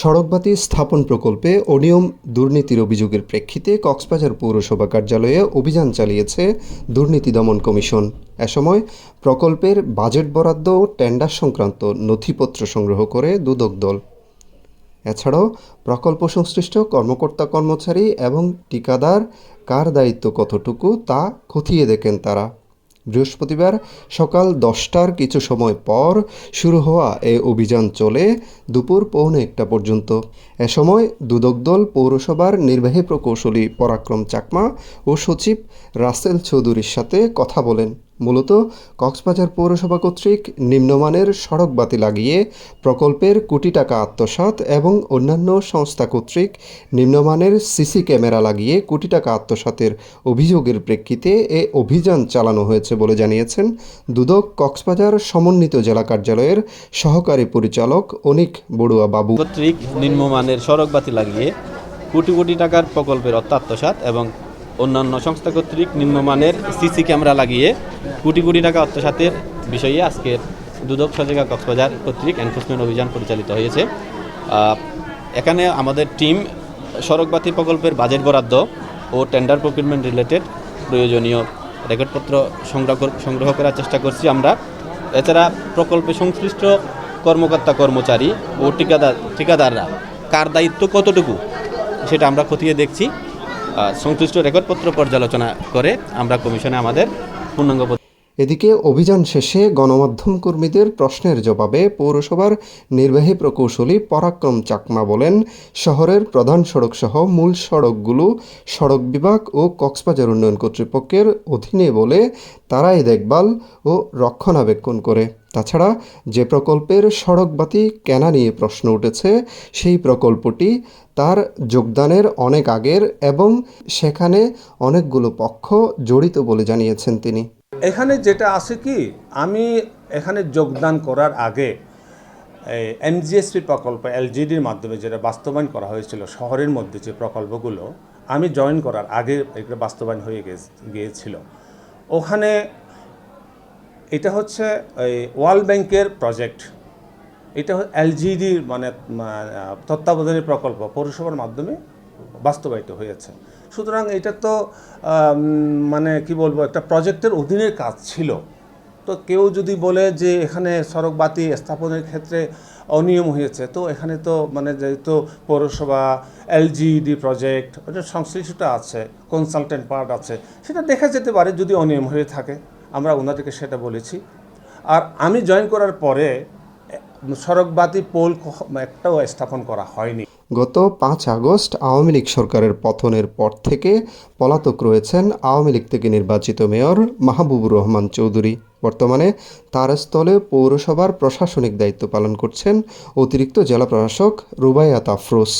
সড়কবাতি স্থাপন প্রকল্পে অনিয়ম দুর্নীতির অভিযোগের প্রেক্ষিতে কক্সবাজার পৌরসভা কার্যালয়ে অভিযান চালিয়েছে দুর্নীতি দমন কমিশন। এ সময় প্রকল্পের বাজেট বরাদ্দ ও টেন্ডার সংক্রান্ত নথিপত্র সংগ্রহ করে দুদক দল। এছাড়াও প্রকল্প সংশ্লিষ্ট কর্মকর্তা কর্মচারী এবং ঠিকাদার কার দায়িত্ব কতটুকু তা খতিয়ে দেখেন তারা। বৃহস্পতিবার সকাল দশটার কিছু সময় পর শুরু হওয়া এ অভিযান চলে দুপুর পৌনে একটা পর্যন্ত। এ সময় দুদক দল পৌরসভার নির্বাহী প্রকৌশলী পরাক্রম চাকমা ও সচিব রাসেল চৌধুরীর সাথে কথা বলেন। মূলত কক্সবাজার পৌরসভা কর্তৃক নিম্নমানের সড়ক বাতি লাগিয়ে প্রকল্পের কোটি টাকা আত্মসাৎ এবং অন্যান্য সংস্থা কর্তৃক নিম্নমানের সিসি ক্যামেরা লাগিয়ে কোটি টাকা আত্মসাতের অভিযোগের প্রেক্ষিতে এ অভিযান চালানো হয়েছে বলে জানিয়েছেন দুদক কক্সবাজার সমন্বিত জেলা কার্যালয়ের সহকারী পরিচালক অনিক বড়ুয়া বাবু। কর্তৃক নিম্নমানের সড়কবাতি লাগিয়ে কোটি কোটি টাকার প্রকল্পের অর্থ আত্মসাৎ এবং অন্যান্য সংস্থা কর্তৃক নিম্নমানের সিসি ক্যামেরা লাগিয়ে কোটি কোটি টাকা আত্মসাতের বিষয়ে আজকের দুদক সজাগা কক্সবাজার কর্তৃক এনফোর্সমেন্ট অভিযান পরিচালিত হয়েছে। এখানে আমাদের টিম সড়কবাতি প্রকল্পের বাজেট বরাদ্দ ও টেন্ডার প্রকিউরমেন্ট রিলেটেড প্রয়োজনীয় রেকর্ডপত্র সংগ্রহ সংগ্রহ করার চেষ্টা করছি আমরা। এছাড়া প্রকল্পে সংশ্লিষ্ট কর্মকর্তা কর্মচারী ও ঠিকাদার ঠিকাদাররা কার দায়িত্ব কতটুকু সেটা আমরা খতিয়ে দেখছি। সংশ্লিষ্ট রেকর্ডপত্র পর্যালোচনা করে আমরা কমিশনে আমাদের un negocio এদিকে অভিযান শেষে গণমাধ্যম কর্মীদের প্রশ্নের জবাবে পৌরসভার নির্বাহী প্রকৌশলী পরাক্রম চাকমা বলেন, শহরের প্রধান সড়ক সহ মূল সড়কগুলো সড়ক বিভাগ ও কক্সবাজার উন্নয়ন কর্তৃপক্ষের অধীনে বলে তারাই দেখভাল ও রক্ষণাবেক্ষণ করে। তাছাড়া যে প্রকল্পের সড়ক বাতি কেনা নিয়ে প্রশ্ন উঠেছে, সেই প্রকল্পটি তার যোগদানের অনেক আগের এবং সেখানে অনেকগুলো পক্ষ জড়িত বলে জানিয়েছেন তিনি। এখানে যেটা আছে কি, আমি এখানে যোগদান করার আগে এনজিএসপি প্রকল্প এলজিডির মাধ্যমে যেটা বাস্তবায়ন করা হয়েছিল, শহরের মধ্যে যে প্রকল্পগুলো, আমি জয়েন করার আগে এগুলো বাস্তবায়ন হয়ে গিয়েছিল। ওখানে এটা হচ্ছে ওয়ার্ল্ড ব্যাংকের প্রজেক্ট। এটা এলজিডির মানে তত্ত্বাবধানের প্রকল্প, পৌরসভার মাধ্যমে বাস্তবায়িত হয়েছে। সুতরাং এটা তো মানে কি বলব, একটা প্রজেক্টের অধীনের কাজ ছিল। তো কেউ যদি বলে যে এখানে সড়ক বাতি স্থাপনের ক্ষেত্রে অনিয়ম হয়েছে, তো এখানে তো মানে যেহেতু পৌরসভা এলজিডি প্রজেক্ট ওটা সংশ্লিষ্ট আছে, কনসালটেন্ট পার্ট আছে, সেটা দেখা যেতে পারে যদি অনিয়ম হয়ে থাকে। আমরা ওনাদেরকে সেটা বলেছি। আর আমি জয়েন করার পরে সড়ক বাতি পোল একটাও স্থাপন করা হয়নি। গত পাঁচ আগস্ট আওয়ামী লীগ সরকারের পতনের পর থেকে পলাতক রয়েছেন আওয়ামী লীগ থেকে নির্বাচিত মেয়র মাহবুবুর রহমান চৌধুরী। বর্তমানে তার স্থলে পৌরসভার প্রশাসনিক দায়িত্ব পালন করছেন অতিরিক্ত জেলা প্রশাসক রুবাইয়াত আফরোজ